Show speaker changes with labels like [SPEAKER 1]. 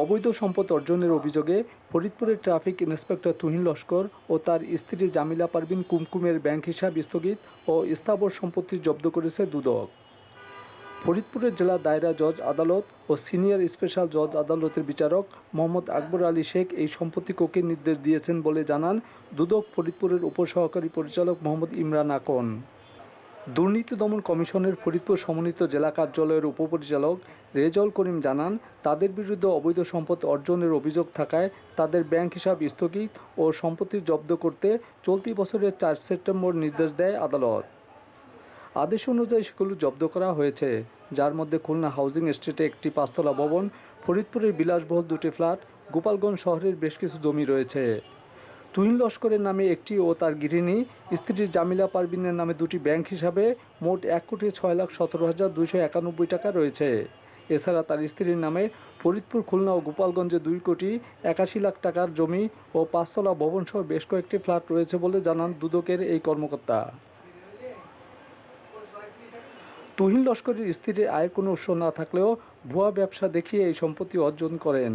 [SPEAKER 1] অবৈধ সম্পদ অর্জনের অভিযোগে ফরিদপুরের ট্রাফিক ইন্সপেক্টর তুহিন লস্কর ও তার স্ত্রী জামিলা পারভিন কুমকুমের ব্যাংক হিসাব স্থগিত ও স্থাবর সম্পত্তি জব্দ করেছে দুদক। ফরিদপুরের জেলা দায়রা জজ আদালত ও সিনিয়র স্পেশাল জজ আদালতের বিচারক মোহাম্মদ আকবর আলী শেখ এই সম্পত্তি কোকে নির্দেশ দিয়েছেন বলে জানান দুদক ফরিদপুরের উপসহকারী পরিচালক মোহাম্মদ ইমরান আকন। দুর্নীতি দমন কমিশনের ফরিদপুর সমন্বিত জেলা কার্যালয়ের উপপরিচালক রেজল করিম জানান, তাদের বিরুদ্ধে অবৈধ সম্পদ অর্জনের অভিযোগ থাকায় তাদের ব্যাংক হিসাব স্থগিত ও সম্পত্তি জব্দ করতে চলতি বছরের চার সেপ্টেম্বর নির্দেশ দেয় আদালত। আদেশ অনুযায়ী সেগুলো জব্দ করা হয়েছে, যার মধ্যে খুলনা হাউজিং এস্টেটে একটি পাঁচতলা ভবন, ফরিদপুরের বিলাসবহুল দুটি ফ্ল্যাট, গোপালগঞ্জ শহরের বেশ কিছু জমি রয়েছে। তুহিন লস্করের নামে একটি ও তার গৃহিণী, স্ত্রী জামিলা পারভিনের নামে দুটি ব্যাংক হিসাবে মোট এক কোটি ছয় লাখ সতেরো হাজার দুইশো একানব্বই টাকা রয়েছে। এছাড়া তার স্ত্রীর নামে ফরিদপুর, খুলনা ও গোপালগঞ্জে দুই কোটি একাশি লাখ টাকার জমি ও পাঁচতলা ভবনসহ বেশ কয়েকটি ফ্ল্যাট রয়েছে বলে জানান দুদকের এই কর্মকর্তা। তুহিন লস্করের স্ত্রীর আয়ের কোনো উৎস না থাকলেও ভুয়া ব্যবসা দেখিয়ে এই সম্পত্তি অর্জন করেন।